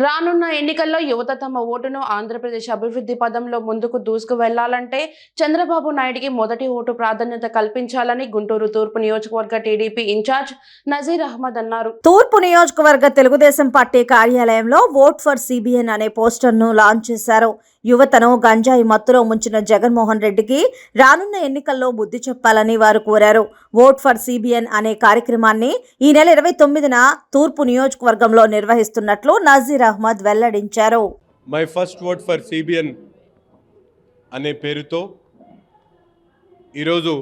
రానున్న ఎన్నికల్లో యువత తమ ఓటును ఆంధ్రప్రదేశ్ అభివృద్ధి పదంలో ముందుకు దూసుకు వెళ్ళాలంటే చంద్రబాబు నాయుడికి మొదటి ఓటు ప్రాధాన్యత కల్పించాలని గుంటూరు తూర్పు నియోజకవర్గ టీడీపీ ఇన్ఛార్జ్ నజీర్ అహ్మద్ అన్నారు. తూర్పు నియోజకవర్గ తెలుగుదేశం పార్టీ కార్యాలయంలో ఓట్ ఫర్ సిబిఎన్ అనే పోస్టర్ను లాంచ్ చేశారు. యువతను గంజాయి మత్తులో ముంచిన జగన్మోహన్ రెడ్డికి రానున్న ఎన్నికల్లో బుద్ధి చెప్పాలని వారు కోరారు. ఓట్ ఫర్ సిబిఎన్ అనే కార్యక్రమాన్ని ఈ నెల ఇరవై తొమ్మిదిన తూర్పు నియోజకవర్గంలో నిర్వహిస్తున్నట్లు నజీర్ అహ్మద్ వెల్లడించారు. My first vote for CBN అనే పేరుతో ఈరోజు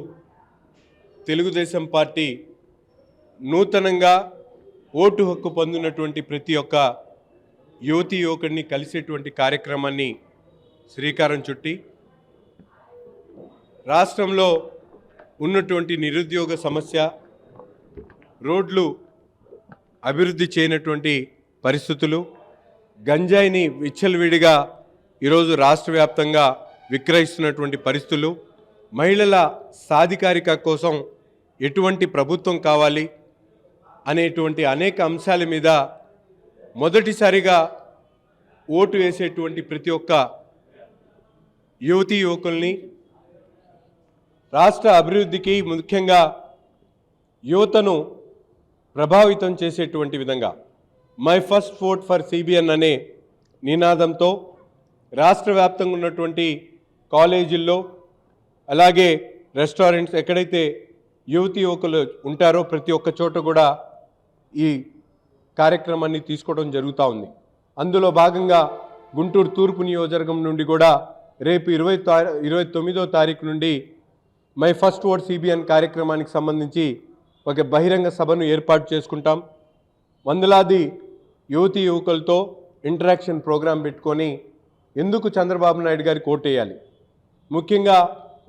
తెలుగుదేశం పార్టీ నూతనంగా ఓటు హక్కు పొందినటువంటి ప్రతి ఒక్క యువతి యువకుడిని కలిసేటువంటి కార్యక్రమాన్ని శ్రీకారం చుట్టి రాష్ట్రంలో ఉన్నటువంటి నిరుద్యోగ సమస్య రోడ్లు అభివృద్ధి చేయనటువంటి పరిస్థితులు గంజాయిని విచ్చలవిడిగా ఈరోజు రాష్ట్ర వ్యాప్తంగా విక్రయిస్తున్నటువంటి పరిస్థితులు మహిళల సాధికారిక కోసం ఎటువంటి ప్రభుత్వం కావాలి అనేటువంటి అనేక అంశాల మీద మొదటిసారిగా ఓటు వేసేటువంటి ప్రతి ఒక్క యువతీ యువకుల్ని రాష్ట్ర అభివృద్ధికి ముఖ్యంగా యువతను ప్రభావితం చేసేటువంటి విధంగా my first vote for CBN అనే నినాదంతో రాష్ట్ర వ్యాప్తంగా ఉన్నటువంటి కాలేజీల్లో అలాగే రెస్టారెంట్స్ ఎక్కడైతే యువతి యువకులు ఉంటారో ప్రతి ఒక్క చోట కూడా ఈ కార్యక్రమాన్ని తీసుకోవడం జరుగుతూ ఉంది. అందులో భాగంగా గుంటూరు తూర్పు నియోజకవర్గం నుండి కూడా రేపు ఇరవై తారీ ఇరవై తొమ్మిదో తారీఖు నుండి మై ఫస్ట్ ఓట్ సిబిఎన్ కార్యక్రమానికి సంబంధించి ఒక బహిరంగ సభను ఏర్పాటు చేసుకుంటాం. వందలాది యువతి యువకులతో ఇంటరాక్షన్ ప్రోగ్రాం పెట్టుకొని ఎందుకు చంద్రబాబు నాయుడు గారికి ఓటేయాలి ముఖ్యంగా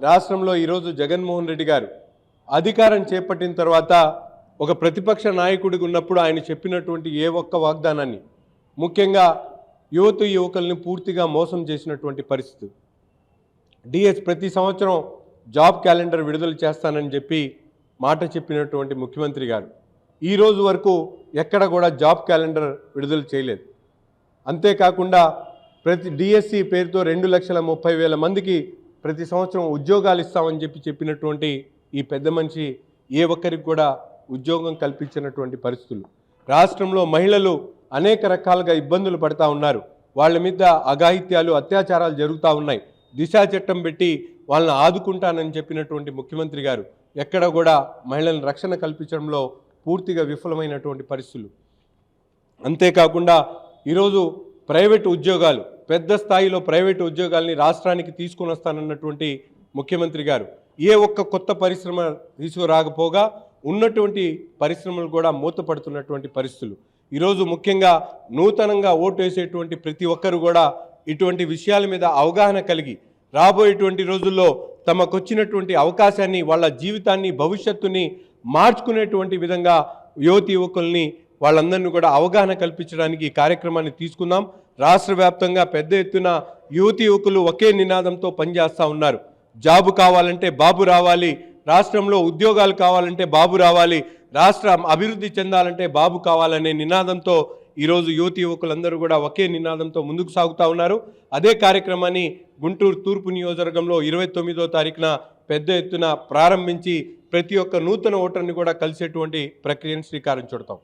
రాష్ట్రంలో ఈరోజు జగన్మోహన్ రెడ్డి గారు అధికారం చేపట్టిన తర్వాత ఒక ప్రతిపక్ష నాయకుడిగా ఉన్నప్పుడు ఆయన చెప్పినటువంటి ఏ ఒక్క వాగ్దానాన్ని ముఖ్యంగా యువత యువకుల్ని పూర్తిగా మోసం చేసినటువంటి పరిస్థితి. డిఎస్ ప్రతి సంవత్సరం జాబ్ క్యాలెండర్ విడుదల చేస్తానని చెప్పి మాట చెప్పినటువంటి ముఖ్యమంత్రి గారు. ఈ రోజు వరకు ఎక్కడ కూడా జాబ్ క్యాలెండర్ విడుదల చేయలేదు. అంతేకాకుండా ప్రతి డిఎస్సి పేరుతో రెండు లక్షల ముప్పై వేల మందికి ప్రతి సంవత్సరం ఉద్యోగాలు ఇస్తామని చెప్పి చెప్పినటువంటి ఈ పెద్ద మనిషి ఏ ఒక్కరికి కూడా ఉద్యోగం కల్పించినటువంటి పరిస్థితులు. రాష్ట్రంలో మహిళలు అనేక రకాలుగా ఇబ్బందులు పడతా ఉన్నారు. వాళ్ళ మీద అఘాయిత్యాలు అత్యాచారాలు జరుగుతూ ఉన్నాయి. దిశా చట్టం పెట్టి వాళ్ళని ఆదుకుంటానని చెప్పినటువంటి ముఖ్యమంత్రి గారు ఎక్కడ కూడా మహిళలను రక్షణ కల్పించడంలో పూర్తిగా విఫలమైనటువంటి పరిస్థితులు. అంతేకాకుండా ఈరోజు ప్రైవేటు ఉద్యోగాలు పెద్ద స్థాయిలో ప్రైవేటు ఉద్యోగాల్ని రాష్ట్రానికి తీసుకుని వస్తానన్నటువంటి ముఖ్యమంత్రి గారు ఏ ఒక్క కొత్త పరిశ్రమ తీసుకురాకపోగా ఉన్నటువంటి పరిశ్రమలు కూడా మూతపడుతున్నటువంటి పరిస్థితులు. ఈరోజు ముఖ్యంగా నూతనంగా ఓటు వేసేటువంటి ప్రతి ఒక్కరు కూడా ఇటువంటి విషయాల మీద అవగాహన కలిగి రాబోయేటువంటి రోజుల్లో తమకొచ్చినటువంటి అవకాశాన్ని వాళ్ళ జీవితాన్ని భవిష్యత్తుని మార్చుకునేటువంటి విధంగా యువతి యువకుల్ని వాళ్ళందరినీ కూడా అవగాహన కల్పించడానికి ఈ కార్యక్రమాన్ని తీసుకుందాం. రాష్ట్ర వ్యాప్తంగా పెద్ద ఎత్తున యువతి యువకులు ఒకే నినాదంతో పనిచేస్తూ ఉన్నారు. జాబు కావాలంటే బాబు రావాలి రాష్ట్రంలో ఉద్యోగాలు కావాలంటే బాబు రావాలి రాష్ట్రం అభివృద్ధి చెందాలంటే బాబు కావాలనే నినాదంతో ఈరోజు యువతి యువకులందరూ కూడా ఒకే నినాదంతో ముందుకు సాగుతూ ఉన్నారు. అదే కార్యక్రమాన్ని గుంటూరు తూర్పు నియోజకవర్గంలో ఇరవై తొమ్మిదో తారీఖున పెద్ద ఎత్తున ప్రారంభించి ప్రతి ఒక్క నూతన ఓటర్ని కూడా కలిసేటువంటి ప్రక్రియను శ్రీకారం చుడతాం.